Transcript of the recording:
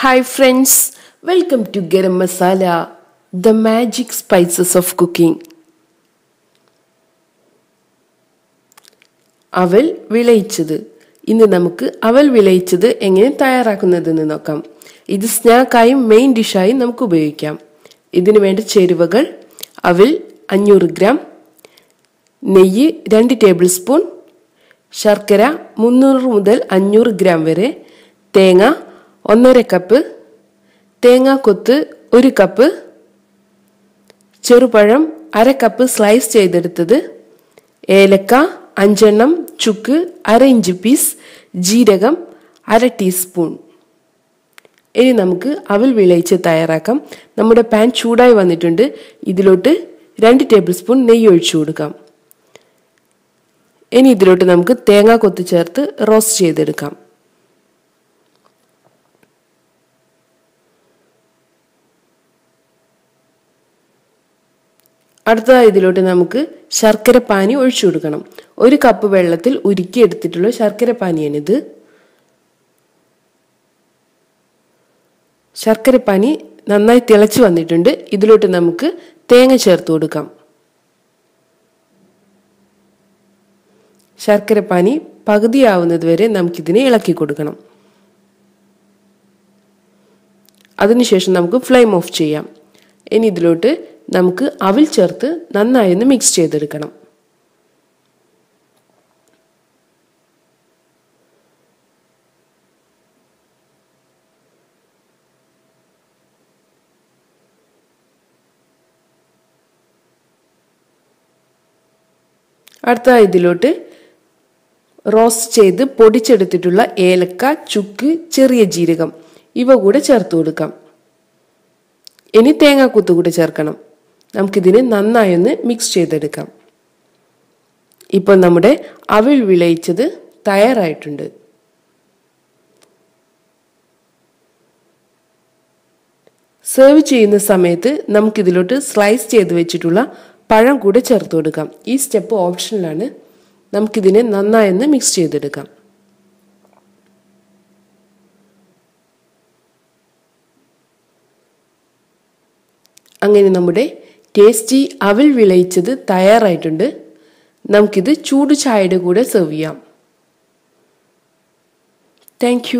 Hi friends welcome to garam masala the magic spices of cooking അവൽ വിളയിച്ചത്. ഇന്ന് നമുക്ക് അവൽ വിളയിച്ചത് എങ്ങനെ തയ്യാറാക്കുന്നതെന്ന് നോക്കാം. ഇത് സ്നാക്കായും മെയിൻ ഡിഷായും നമുക്ക് ഉപയോഗിക്കാം. ഇതിനു വേണ്ട ചേരുവകൾ അവൽ അഞ്ഞൂറ് ഗ്രാം നെയ്യ് രണ്ട് ടേബിൾ സ്പൂൺ ശർക്കര മുന്നൂറ് മുതൽ അഞ്ഞൂറ് ഗ്രാം വരെ തേങ്ങ ഒന്നര കപ്പ് തേങ്ങാക്കൊത്ത് ഒരു കപ്പ് ചെറുപഴം അര കപ്പ് സ്ലൈസ് ചെയ്തെടുത്തത് ഏലക്ക അഞ്ചെണ്ണം ചുക്ക് അര ഇഞ്ച് പീസ് ജീരകം അര ടീസ്പൂൺ ഇനി നമുക്ക് അവൽ വിളയിച്ച് തയ്യാറാക്കാം. നമ്മുടെ പാൻ ചൂടായി വന്നിട്ടുണ്ട്. ഇതിലോട്ട് രണ്ട് ടേബിൾ സ്പൂൺ നെയ്യ് ഒഴിച്ചു കൊടുക്കാം. ഇനി ഇതിലോട്ട് നമുക്ക് തേങ്ങ കൊത്തി ചേർത്ത് റോസ്റ്റ് ചെയ്തെടുക്കാം. അടുത്തതായി ഇതിലോട്ട് നമുക്ക് ശർക്കര പാനി ഒഴിച്ചു കൊടുക്കണം. ഒരു കപ്പ് വെള്ളത്തിൽ ഉരുക്കി എടുത്തിട്ടുള്ള ശർക്കര പാനിയാണിത്. ശർക്കര പാനി നന്നായി തിളച്ചു വന്നിട്ടുണ്ട്. ഇതിലോട്ട് നമുക്ക് തേങ്ങ ചേർത്ത് കൊടുക്കാം. ശർക്കര പാനി പകുതിയാവുന്നത് വരെ നമുക്കിതിനെ ഇളക്കി കൊടുക്കണം. അതിനുശേഷം നമുക്ക് ഫ്ലെയിം ഓഫ് ചെയ്യാം. ഇനി ഇതിലോട്ട് നമുക്ക് അവിൽ ചേർത്ത് നന്നായി ഒന്ന് മിക്സ് ചെയ്തെടുക്കണം. അടുത്ത ഇതിലോട്ട് റോസ്റ്റ് ചെയ്ത് പൊടിച്ചെടുത്തിട്ടുള്ള ഏലക്ക ചുക്ക് ചെറിയ ജീരകം ഇവ കൂടെ ചേർത്ത് കൊടുക്കാം. ഇനി തേങ്ങാക്കൂത്ത് കൂടെ ചേർക്കണം. നമുക്കിതിനെ നന്നായി ഒന്ന് മിക്സ് ചെയ്തെടുക്കാം. ഇപ്പോൾ നമ്മുടെ അവിൽ വിളയിച്ചത് തയ്യാറായിട്ടുണ്ട്. സെർവ് ചെയ്യുന്ന സമയത്ത് നമുക്കിതിലോട്ട് സ്ലൈസ് ചെയ്ത് വെച്ചിട്ടുള്ള പഴം കൂടെ ചേർത്ത് കൊടുക്കാം. ഈ സ്റ്റെപ്പ് ഓപ്ഷനിലാണ് നമുക്കിതിനെ നന്നായി ഒന്ന് മിക്സ് ചെയ്തെടുക്കാം. അങ്ങനെ നമ്മുടെ ടേസ്റ്റി അവൽ വിളയിച്ചത് തയ്യാറായിട്ടുണ്ട്. നമുക്കിത് ചൂട് ചായയുടെ കൂടെ സെർവ് ചെയ്യാം. താങ്ക്